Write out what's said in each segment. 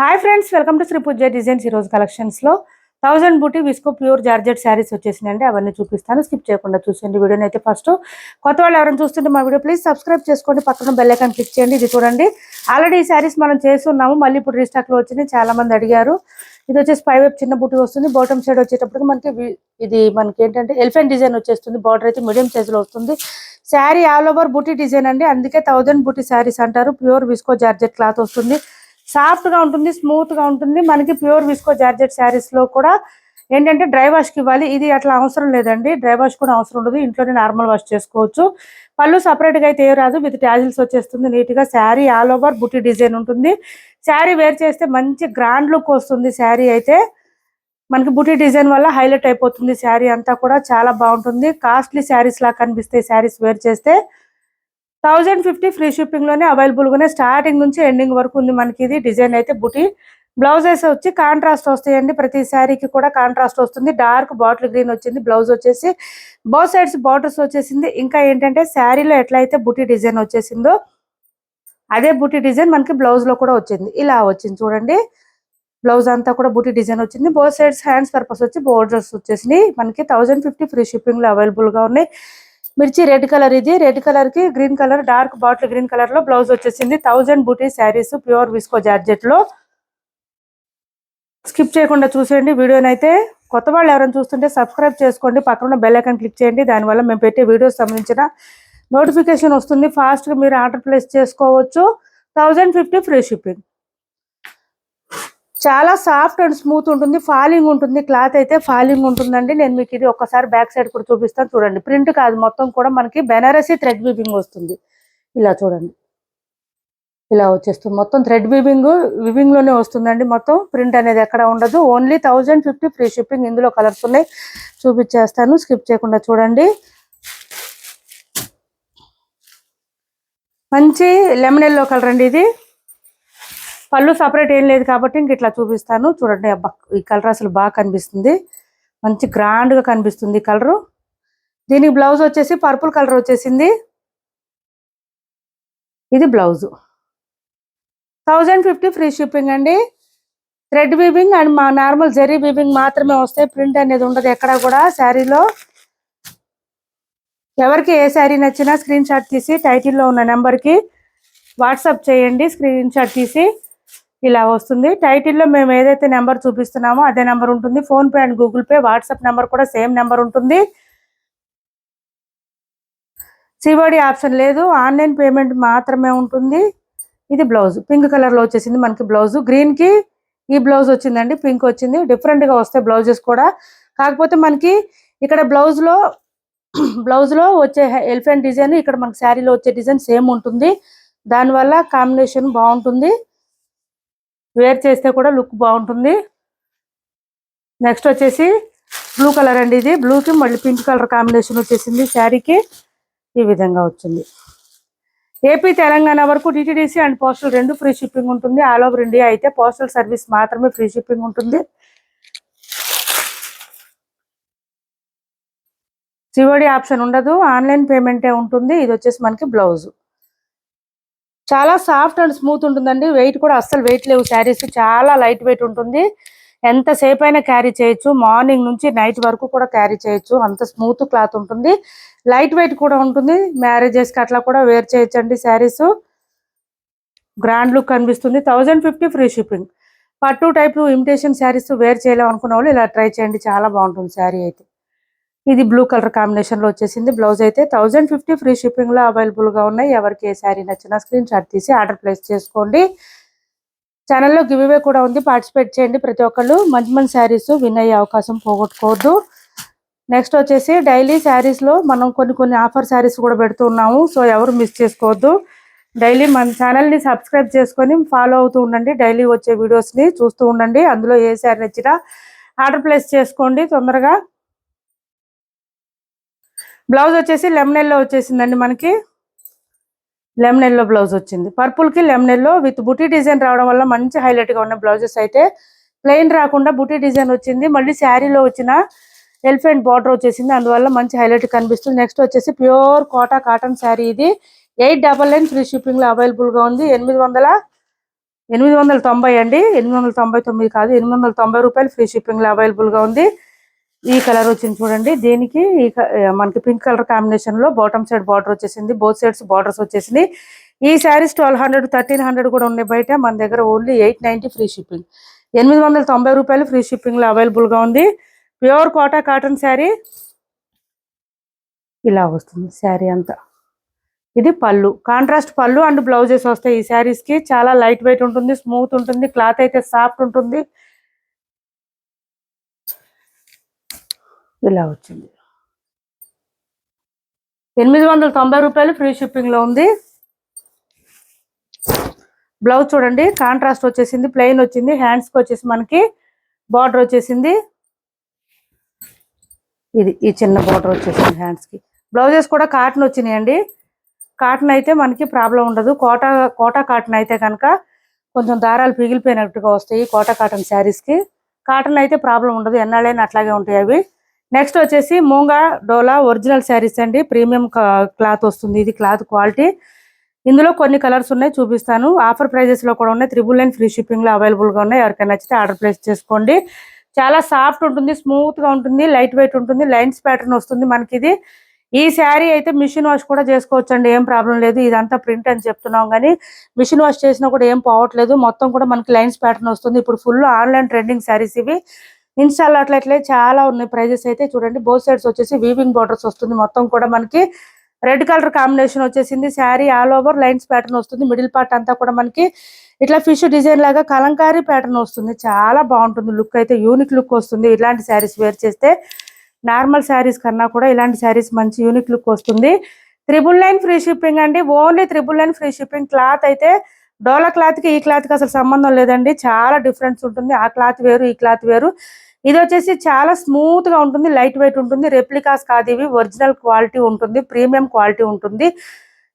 Hi friends welcome to Sri Pooja designs. ఈరోజు కలెక్షన్స్లో thousand buti visco pure georgette saris వచ్చేసినాయండి. అవన్నీ చూపిస్తాను. Skip చేయకుండా చూసేయండి వీడియోని అయితే ఫస్ట్ కొత్త వాళ్ళు ఎవరైనా చూస్తుంటే మా వీడియో ప్లీజ్ సబ్స్క్రైబ్ చేసుకోండి. పక్కన బెల్ ఐకాన్ క్లిక్ చేయండి. ఇది చూడండి. ఆల్రెడీ ఈ శారీస్ మనం చేస్తున్నాము. మళ్ళీ ఇప్పుడు రీస్టాక్లో వచ్చినాయి చాలా మంది అడిగారు. ఇది వచ్చేసి పై వైపు చిన్న బూటీ వస్తుంది. బాటమ్ సైడ్ వచ్చేటప్పటికి మనకి ఇది మనకి ఏంటంటే ఎలిఫెంట్ డిజైన్ వచ్చేస్తుంది. బార్డర్ అయితే మీడియం సైజ్లో వస్తుంది. Sari all over buti design అండి. అందుకే థౌజండ్ బూటీ శారీస్ అంటారు. ప్యూర్ విస్కో జార్జెట్ క్లాత్ వస్తుంది. సాఫ్ట్గా ఉంటుంది స్మూత్గా ఉంటుంది. మనకి ప్యూర్ విస్కో జార్జెట్ శారీస్లో కూడా ఏంటంటే డ్రై వాష్కి ఇవ్వాలి. ఇది అట్లా అవసరం లేదండి. డ్రై వాష్ కూడా అవసరం ఉండదు. ఇంట్లోనే నార్మల్ వాష్ చేసుకోవచ్చు. పళ్ళు సపరేట్గా అయితే రాదు. విత్ ట్యాజిల్స్ వచ్చేస్తుంది. నీట్గా sari all over buti design ఉంటుంది. శారీ వేర్ చేస్తే మంచి గ్రాండ్ లుక్ వస్తుంది శారీ అయితే. మనకి బుట్టి డిజైన్ వల్ల హైలైట్ అయిపోతుంది శారీ అంతా కూడా. చాలా బాగుంటుంది. కాస్ట్లీ శారీస్ లా కనిపిస్తాయి శారీస్ వేర్ చేస్తే. థౌజండ్ ఫిఫ్టీ ఫ్రీ షిప్పింగ్లోనే లోనే అవైలబుల్ గానే స్టార్టింగ్ నుంచి ఎండింగ్ వరకు ఉంది మనకి ఇది డిజైన్ అయితే బుటీ. బ్లౌజెస్ వచ్చి కాంట్రాస్ట్ వస్తాయండి. ప్రతి శారీకి కూడా కాంట్రాస్ట్ వస్తుంది. డార్క్ బాటిల్ గ్రీన్ వచ్చింది. బ్లౌజ్ వచ్చేసి బోత్ సైడ్స్ బార్డర్స్ వచ్చేసింది. ఇంకా ఏంటంటే శారీలో ఎట్లయితే బుటీ డిజైన్ వచ్చేసిందో అదే బుటీ డిజైన్ మనకి బ్లౌజ్లో కూడా వచ్చింది. ఇలా వచ్చింది చూడండి. బ్లౌజ్ అంతా కూడా బుటీ డిజైన్ వచ్చింది. బోత్ సైడ్స్ హ్యాండ్స్ పర్పస్ వచ్చి బోర్డర్స్ వచ్చేసినాయి. మనకి థౌజండ్ ఫిఫ్టీ ఫ్రీ షిప్పింగ్లో లో అవైలబుల్గా ఉన్నాయి. మిర్చి రెడ్ కలర్ ఇది. రెడ్ కలర్కి green colour dark bottle green కలర్లో బ్లౌజ్ వచ్చేసింది. Thousand buti saris pure visco జార్జెట్లో. Skip చేయకుండా చూసేయండి వీడియోని అయితే కొత్త వాళ్ళు ఎవరైనా చూస్తుంటే సబ్స్క్రైబ్ చేసుకోండి. పక్కన బెల్ ఐకాన్ క్లిక్ చేయండి. దానివల్ల మేము పెట్టే వీడియోస్ సంబంధించిన నోటిఫికేషన్ వస్తుంది. ఫాస్ట్గా మీరు ఆర్డర్ ప్లేస్ చేసుకోవచ్చు. థౌజండ్ ఫిఫ్టీ ఫ్రీ షిప్పింగ్ చాలా సాఫ్ట్ అండ్ స్మూత్ ఉంటుంది ఫాలింగ్ ఉంటుంది క్లాత్ అయితే ఫాలింగ్ ఉంటుందండి. నేను మీకు ఇది ఒకసారి బ్యాక్ సైడ్ కూడా చూపిస్తాను. చూడండి ప్రింట్ కాదు మొత్తం కూడా మనకి బెనారసీ థ్రెడ్ వీవింగ్ వస్తుంది. ఇలా చూడండి. ఇలా వచ్చేస్తుంది. మొత్తం థ్రెడ్ వీవింగ్ వివింగ్లోనే వస్తుందండి మొత్తం. ప్రింట్ అనేది ఎక్కడ ఉండదు. Only thousand fifty free shipping ఇందులో కలర్స్ ఉన్నాయి. చూపించేస్తాను స్కిప్ చేయకుండా చూడండి. మంచి లెమన్ ఎల్లో కలర్ అండి ఇది. పళ్ళు సపరేట్ ఏం లేదు కాబట్టి ఇంక ఇట్లా చూపిస్తాను. చూడండి ఈ కలర్ అసలు బాగా కనిపిస్తుంది. మంచి గ్రాండ్గా కనిపిస్తుంది కలరు దీనికి బ్లౌజ్ వచ్చేసి పర్పుల్ కలర్ వచ్చేసింది. ఇది blouse thousand fifty free shipping అండి. థ్రెడ్ వీవింగ్ అండ్ మా నార్మల్ జెరీ వీవింగ్ మాత్రమే వస్తాయి ప్రింట్ అనేది ఉండదు ఎక్కడ కూడా శారీలో. ఎవరికి ఏ శారీ నచ్చినా స్క్రీన్ షాట్ తీసి టైటిల్లో ఉన్న నెంబర్కి వాట్సాప్ చేయండి స్క్రీన్ షాట్ తీసి. ఇలా వస్తుంది. టైటిల్లో మేము ఏదైతే నెంబర్ చూపిస్తున్నామో అదే నెంబర్ ఉంటుంది. PhonePe and Google Pay WhatsApp number కూడా సేమ్ నెంబర్ ఉంటుంది. సివోడి ఆప్షన్ లేదు. ఆన్లైన్ పేమెంట్ మాత్రమే ఉంటుంది. ఇది బ్లౌజ్. పింక్ కలర్లో వచ్చేసింది మనకి బ్లౌజ్. గ్రీన్కి ఈ బ్లౌజ్ వచ్చిందండి. పింక్ వచ్చింది. డిఫరెంట్గా వస్తాయి బ్లౌజెస్ కూడా. కాకపోతే మనకి ఇక్కడ బ్లౌజ్లో బ్లౌజ్లో వచ్చే ఎలిఫెంట్ డిజైన్ ఇక్కడ మనకి శారీలో వచ్చే డిజైన్ సేమ్ ఉంటుంది. దానివల్ల కాంబినేషన్ బాగుంటుంది. వేర్ చేస్తే కూడా లుక్ బాగుంటుంది. నెక్స్ట్ వచ్చేసి బ్లూ కలర్ అండి ఇది. బ్లూకి మళ్ళీ పింక్ కలర్ కాంబినేషన్ వచ్చేసింది. శారీకి ఈ విధంగా వచ్చింది. ఏపీ తెలంగాణ వరకు డిటిడిసి అండ్ పోస్టల్ రెండు ఫ్రీ షిప్పింగ్ ఉంటుంది. ఆల్ ఓవర్ ఇండియా అయితే పోస్టల్ సర్వీస్ మాత్రమే ఫ్రీ షిప్పింగ్ ఉంటుంది. సివోడి ఆప్షన్ ఉండదు. ఆన్లైన్ పేమెంటే ఉంటుంది. ఇది వచ్చేసి మనకి బ్లౌజ్ చాలా సాఫ్ట్ అండ్ స్మూత్ ఉంటుందండి. వెయిట్ కూడా అస్సలు వెయిట్ లేవు. శారీస్ చాలా లైట్ వెయిట్ ఉంటుంది. ఎంతసేపు అయినా క్యారీ చేయొచ్చు. మార్నింగ్ నుంచి నైట్ వరకు కూడా క్యారీ చేయొచ్చు. అంత స్మూత్ క్లాత్ ఉంటుంది. లైట్ వెయిట్ కూడా ఉంటుంది. మ్యారేజెస్కి అట్లా కూడా వేర్ చేయొచ్చండి శారీస్. గ్రాండ్ లుక్ కనిపిస్తుంది థౌజండ్ ఫిఫ్టీ ఫ్రీ షిప్పింగ్. పట్టు టైప్ ఇమిటేషన్ శారీస్ వేర్ చేయలేము అనుకున్న వాళ్ళు ఇలా ట్రై చేయండి. చాలా బాగుంటుంది శారీ అయితే. ఇది బ్లూ కలర్ కాంబినేషన్లో వచ్చేసింది. బ్లౌజ్ అయితే థౌజండ్ ఫిఫ్టీ ఫ్రీ షిప్పింగ్లో అవైలబుల్గా ఉన్నాయి. ఎవరికి ఏ శారీ నచ్చినా స్క్రీన్ షాట్ తీసి ఆర్డర్ ప్లేస్ చేసుకోండి. ఛానల్లో గివ్ అవే కూడా ఉంది. పార్టిసిపేట్ చేయండి ప్రతి ఒక్కళ్ళు. మంచి మంచి శారీస్ విన్ అయ్యే అవకాశం పోగొట్టుకోవద్దు. నెక్స్ట్ వచ్చేసి డైలీ శారీస్లో మనం కొన్ని కొన్ని ఆఫర్ శారీస్ కూడా పెడుతున్నాము సో ఎవరు మిస్ చేసుకోవద్దు. డైలీ మన ఛానల్ని సబ్స్క్రైబ్ చేసుకొని ఫాలో అవుతూ ఉండండి. డైలీ వచ్చే వీడియోస్ని చూస్తూ ఉండండి. అందులో ఏ శారీ నచ్చినా ఆర్డర్ ప్లేస్ చేసుకోండి తొందరగా. బ్లౌజ్ వచ్చేసి లెమన్ వచ్చేసిందండి మనకి. లెమనెల్లో బ్లౌజ్ వచ్చింది. పర్పుల్కి lemon yellow with buti design రావడం వల్ల మంచి హైలైట్గా ఉన్న బ్లౌజెస్ అయితే ప్లెయిన్ రాకుండా బుటీ డిజైన్ వచ్చింది. మళ్ళీ శారీలో వచ్చిన ఎలిఫెంట్ బార్డర్ వచ్చేసింది. అందువల్ల మంచి హైలైట్ కనిపిస్తుంది. నెక్స్ట్ వచ్చేసి ప్యూర్ కోటా కాటన్ శారీ ఇది. ఎయిట్ డబల్ నైన్ ఫ్రీ షిప్పింగ్లో అవైలబుల్గా ఉంది. ఎనిమిది వందల ఎనిమిది వందల తొంభై అండి. ఎనిమిది వందల తొంభై తొమ్మిది కాదు. ఎనిమిది వందల తొంభై రూపాయలు ఫ్రీ షిప్పింగ్లో అవైలబుల్గా ఉంది. ఈ కలర్ వచ్చింది చూడండి. దీనికి ఈ మనకి పింక్ కలర్ కాంబినేషన్లో బాటమ్ సైడ్ బార్డర్ వచ్చేసింది. బోత్ సైడ్స్ బార్డర్స్ వచ్చేసింది. ఈ saris twelve hundred thirteen hundred కూడా ఉన్నాయి బయట. మన దగ్గర only eight ninety free shipping. ఎనిమిది వందల తొంభై రూపాయలు ఫ్రీ షిప్పింగ్లో అవైలబుల్గా ఉంది. Pure Kota cotton sari. ఇలా వస్తుంది శారీ అంతా. ఇది పళ్ళు. కాంట్రాస్ట్ పళ్ళు అండ్ బ్లౌజెస్ వస్తాయి ఈ శారీస్కి చాలా లైట్ వెయిట్ ఉంటుంది స్మూత్ ఉంటుంది క్లాత్ అయితే సాఫ్ట్ ఉంటుంది. ఇలా వచ్చింది. ఎనిమిది వందల తొంభై రూపాయలు ఫ్రీ షిప్పింగ్లో ఉంది. బ్లౌజ్ చూడండి కాంట్రాస్ట్ వచ్చేసింది ప్లెయిన్ వచ్చింది హ్యాండ్స్కి వచ్చేసి మనకి బార్డర్ వచ్చేసింది. ఇది ఈ చిన్న బార్డర్ వచ్చేసింది హ్యాండ్స్కి. బ్లౌజెస్ కూడా కాటన్ వచ్చినాయండి. కాటన్ అయితే మనకి ప్రాబ్లం ఉండదు. కోటా కోటా కాటన్ అయితే కనుక కొంచెం దారాలు పిగిలిపోయినట్టుగా వస్తాయి కోటా కాటన్ శారీస్కి కాటన్ అయితే ప్రాబ్లం ఉండదు. ఎన్నాళ్ళైనా అట్లాగే ఉంటాయి అవి. నెక్స్ట్ వచ్చేసి మూంగా డోలా ఒరిజినల్ శారీస్ అండి. ప్రీమియం క్లాత్ వస్తుంది. ఇది క్లాత్ క్వాలిటీ. ఇందులో కొన్ని కలర్స్ ఉన్నాయి చూపిస్తాను. ఆఫర్ ప్రైజెస్లో కూడా ఉన్నాయి. త్రిబుల్ నైన్ ఫ్రీ షిప్పింగ్లో అవైలబుల్గా ఉన్నాయి. ఎవరికైనా నచ్చితే ఆర్డర్ ప్లేస్ చేసుకోండి. చాలా సాఫ్ట్ ఉంటుంది స్మూత్గా ఉంటుంది లైట్ వెయిట్ ఉంటుంది లైన్స్ ప్యాటర్న్ వస్తుంది మనకి ఇది ఈ శారీ అయితే మిషన్ వాష్ కూడా చేసుకోవచ్చు అండి ఏం ప్రాబ్లం లేదు. ఇదంతా ప్రింట్ అని చెప్తున్నాం కానీ మిషన్ వాష్ చేసినా కూడా ఏం పోవట్లేదు. మొత్తం కూడా మనకి లైన్స్ ప్యాటర్న్ వస్తుంది. ఇప్పుడు ఫుల్ ఆన్లైన్ ట్రెండింగ్ శారీస్ ఇవి. ఇన్స్టాల్ అట్లట్లే చాలా ఉన్నాయి ప్రైజెస్ అయితే. చూడండి బోత్ సైడ్స్ వచ్చేసి వీవింగ్ బార్డర్స్ వస్తుంది మొత్తం కూడా మనకి. రెడ్ కలర్ కాంబినేషన్ వచ్చేసింది sari all over lines pattern వస్తుంది మిడిల్ పార్ట్ అంతా కూడా మనకి ఇట్లా ఫిష్ డిజైన్ లాగా కలంకారీ ప్యాటర్న్ వస్తుంది. చాలా బాగుంటుంది లుక్ అయితే యూనిక్ లుక్ వస్తుంది. ఇలాంటి శారీస్ వేర్ చేస్తే నార్మల్ శారీస్ కన్నా కూడా ఇలాంటి శారీస్ మంచి యూనిక్ లుక్ వస్తుంది. త్రిబుల్ నైన్ ఫ్రీ షిప్పింగ్ అండి. Only triple nine free shipping cloth అయితే డోలా క్లాత్కి ఈ క్లాత్కి అసలు సంబంధం లేదండి. చాలా డిఫరెన్స్ ఉంటుంది. ఆ క్లాత్ వేరు ఈ క్లాత్ వేరు. ఇది వచ్చేసి చాలా స్మూత్గా ఉంటుంది లైట్ వెయిట్ ఉంటుంది రెప్లికాస్ కాదు ఇవి ఒరిజినల్ క్వాలిటీ ఉంటుంది ప్రీమియం క్వాలిటీ ఉంటుంది.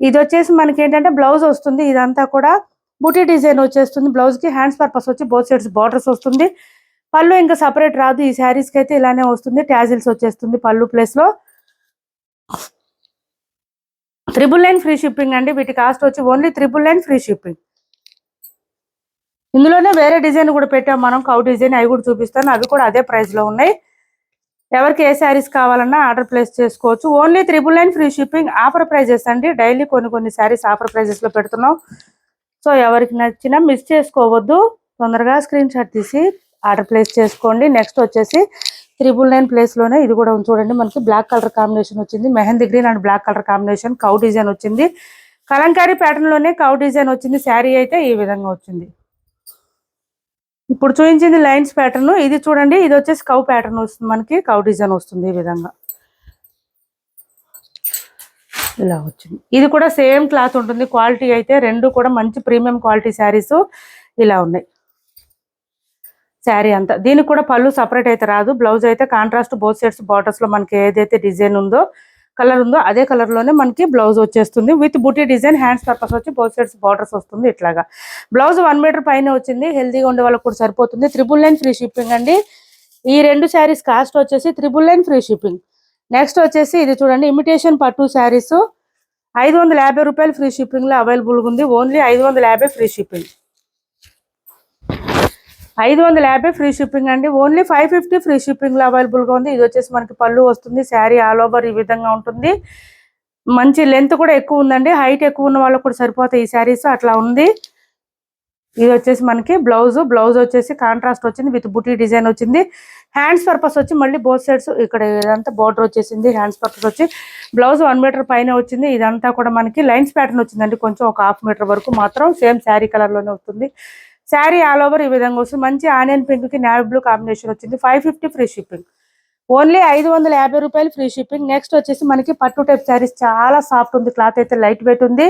ఇది వచ్చేసి మనకి ఏంటంటే బ్లౌజ్ వస్తుంది ఇదంతా కూడా బుటీ డిజైన్ వచ్చేస్తుంది బ్లౌజ్కి హ్యాండ్స్ పర్పస్ వచ్చి బోత్ సైడ్స్ బార్డర్స్ వస్తుంది. పళ్ళు ఇంకా సపరేట్ రాదు ఈ శారీస్కి అయితే ఇలానే వస్తుంది ట్యాజిల్స్ వచ్చేస్తుంది పళ్ళు ప్లేస్లో. త్రిబుల్ నైన్ ఫ్రీ షిప్పింగ్ అండి వీటి కాస్ట్ వచ్చి only triple nine free shipping ఇందులోనే వేరే డిజైన్ కూడా పెట్టాం. మనం కౌ డిజైన్ అవి కూడా చూపిస్తాను. అవి కూడా అదే ప్రైస్లో ఉన్నాయి. ఎవరికి ఏ శారీస్ కావాలన్నా ఆర్డర్ ప్లేస్ చేసుకోవచ్చు. Only triple nine free shipping offer prices అండి. డైలీ కొన్ని కొన్ని శారీస్ ఆఫర్ ప్రైజెస్లో పెడుతున్నాం. సో ఎవరికి నచ్చినా మిస్ చేసుకోవద్దు. తొందరగా స్క్రీన్ షాట్ తీసి ఆర్డర్ ప్లేస్ చేసుకోండి. నెక్స్ట్ వచ్చేసి త్రిబుల్ నైన్ ప్లేస్లోనే ఇది కూడా ఉంది చూడండి. మనకి బ్లాక్ కలర్ కాంబినేషన్ వచ్చింది. Mehndi green and black colour combination cow design వచ్చింది. కలంకారీ ప్యాటర్న్లోనే కౌ డిజైన్ వచ్చింది. శారీ అయితే ఈ విధంగా వచ్చింది. ఇప్పుడు చూపించింది లైన్స్ ప్యాటర్న్. ఇది చూడండి ఇది వచ్చేసి కౌ ప్యాటర్న్ వస్తుంది మనకి. కౌ డిజైన్ వస్తుంది ఈ విధంగా. ఇలా వచ్చింది. ఇది కూడా సేమ్ క్లాత్ ఉంటుంది. క్వాలిటీ అయితే రెండు కూడా మంచి ప్రీమియం క్వాలిటీ శారీస్ ఇలా ఉన్నాయి. శారీ అంతా. దీనికి కూడా పళ్ళు సపరేట్ అయితే రాదు. బ్లౌజ్ అయితే కాంట్రాస్ట్ బోత్ సైడ్స్ బార్డర్స్లో మనకి ఏదైతే డిజైన్ ఉందో కలర్ ఉందో అదే కలర్లోనే మనకి బ్లౌజ్ వచ్చేస్తుంది. With buti design hands purpose వచ్చి బోత్ సైడ్స్ బార్డర్స్ వస్తుంది ఇట్లాగా. బ్లౌజ్ వన్ మీటర్ పైన వచ్చింది. హెల్దీగా ఉండే వాళ్ళకి కూడా సరిపోతుంది. త్రిబుల్ లైన్ ఫ్రీ షిప్పింగ్ అండి. ఈ రెండు శారీస్ కాస్ట్ వచ్చేసి triple nine free shipping next వచ్చేసి ఇది చూడండి ఇమిటేషన్ పట్టు శారీస్. ఐదు వందల యాభై రూపాయలు ఫ్రీ షిప్పింగ్లో లో అవైలబుల్ ఉంది. ఓన్లీ ఐదు వందల యాభై ఫ్రీ షిప్పింగ్ ఐదు వందల యాభై ఫ్రీ షిప్పింగ్ అండి. Only five fifty free shipping అవైలబుల్గా ఉంది. ఇది వచ్చేసి మనకి పళ్ళు వస్తుంది శారీ ఆల్ ఓవర్ ఈ విధంగా ఉంటుంది. మంచి లెంత్ కూడా ఎక్కువ ఉందండి. హైట్ ఎక్కువ ఉన్న వాళ్ళకి కూడా సరిపోతాయి ఈ శారీస్ అట్లా ఉంది. ఇది వచ్చేసి మనకి బ్లౌజ్ బ్లౌజ్ వచ్చేసి కాంట్రాస్ట్ వచ్చింది విత్ బుటీ డిజైన్ వచ్చింది. హ్యాండ్స్ పర్పస్ వచ్చి మళ్ళీ బోత్ సైడ్స్ ఇక్కడ ఇదంతా బోర్డర్ వచ్చేసింది. హ్యాండ్స్ పర్పస్ వచ్చి బ్లౌజ్ వన్ మీటర్ పైన వచ్చింది. ఇదంతా కూడా మనకి లైన్స్ ప్యాటర్న్ వచ్చిందండి. కొంచెం ఒక హాఫ్ మీటర్ వరకు మాత్రం సేమ్ శారీ కలర్లోనే వస్తుంది. శారీ ఆల్ ఓవర్ ఈ విధంగా వస్తుంది. మంచి ఆనియన్ పింక్కి నావీ బ్లూ కాంబినేషన్ వచ్చింది. Five fifty free shipping only ఐదు వందల యాభై రూపాయలు ఫ్రీ షిప్పింగ్ నెక్స్ట్ వచ్చేసి మనకి పట్టు టైప్ శారీస్ చాలా సాఫ్ట్ ఉంది. క్లాత్ అయితే లైట్ వెయిట్ ఉంది.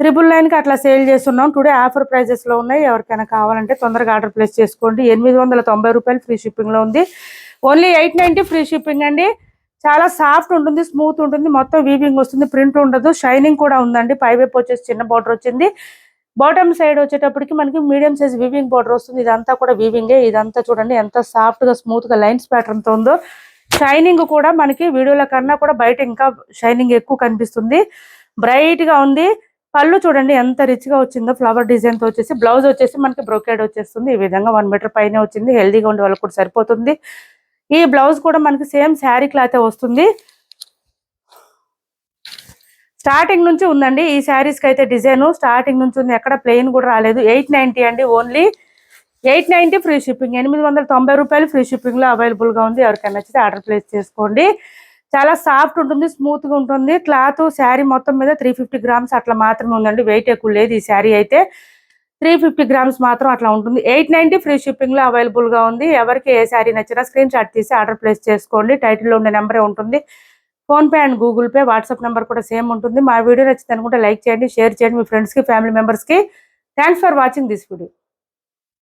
త్రిబుల్ నైన్కి అట్లా సేల్ చేస్తున్నాం. టుడే ఆఫర్ ప్రైజెస్లో ఉన్నాయి. ఎవరికైనా కావాలంటే తొందరగా ఆర్డర్ ప్లేస్ చేసుకోండి. ఎనిమిది వందల తొంభై రూపాయలు ఫ్రీ షిప్పింగ్లో ఉంది. Only eight ninety free shipping అండి. చాలా సాఫ్ట్ ఉంటుంది స్మూత్ ఉంటుంది. మొత్తం వీవింగ్ వస్తుంది ప్రింట్ ఉండదు. షైనింగ్ కూడా ఉందండి. పైవైపు వచ్చేసి చిన్న బార్డర్ వచ్చింది. బాటమ్ సైడ్ వచ్చేటప్పటికి మనకి మీడియం సైజ్ వీవింగ్ బార్డర్ వస్తుంది. ఇదంతా కూడా వీవింగే ఇదంతా చూడండి ఎంత సాఫ్ట్ స్మూత్గా స్మూత్గా లైన్స్ ప్యాటర్న్తో ఉందో. షైనింగ్ కూడా మనకి వీడియోల కన్నా కూడా బయట ఇంకా షైనింగ్ ఎక్కువ కనిపిస్తుంది. బ్రైట్గా ఉంది. పళ్ళు చూడండి ఎంత రిచ్గా వచ్చిందో. ఫ్లవర్ డిజైన్తో వచ్చేసి బ్లౌజ్ వచ్చేసి మనకి బ్రోకేడ్ వచ్చేస్తుంది. ఈ విధంగా వన్ మీటర్ పైన వచ్చింది. హెల్దీగా ఉండే వాళ్ళకి కూడా సరిపోతుంది. ఈ బ్లౌజ్ కూడా మనకి సేమ్ శారీ క్లాత్ వస్తుంది. స్టార్టింగ్ నుంచి ఉందండి. ఈ శారీస్కి అయితే డిజైన్. స్టార్టింగ్ నుంచి ఉంది. ఎక్కడ ప్లెయిన్ కూడా రాలేదు. ఎయిట్ నైన్టీ అండి only. Eight ninety free shipping. ఎనిమిది వందల తొంభై రూపాయలు ఫ్రీ షిప్పింగ్లో అవైలబుల్గా ఉంది. ఎవరికైనా నచ్చితే ఆర్డర్ ప్లేస్ చేసుకోండి. చాలా సాఫ్ట్ ఉంటుంది స్మూత్గా ఉంటుంది. క్లాత్ శారీ మొత్తం మీద త్రీ ఫిఫ్టీ గ్రామ్స్ అట్లా మాత్రమే ఉందండి. వెయిట్ ఎక్కువ లేదు ఈ శారీ అయితే. త్రీ ఫిఫ్టీ గ్రామ్స్ మాత్రం అట్లా ఉంటుంది. ఎయిట్ నైన్టీ ఫ్రీ షిప్పింగ్లో అవైలబుల్గా ఉంది. ఎవరికి ఏ శారీ నచ్చినా స్క్రీన్ షాట్ తీసి ఆర్డర్ ప్లేస్ చేసుకోండి. టైటిల్లో ఉండే నెంబరే ఉంటుంది. PhonePe and Google Pay WhatsApp number కూడా సేమ్ ఉంటుంది. మా వీడియో నచ్చింది అనుకుంటే లైక్ చేయండి షేర్ చేయండి మీ ఫ్రెండ్స్కి ఫ్యామిలీ మెంబర్స్కి. Thanks for watching this video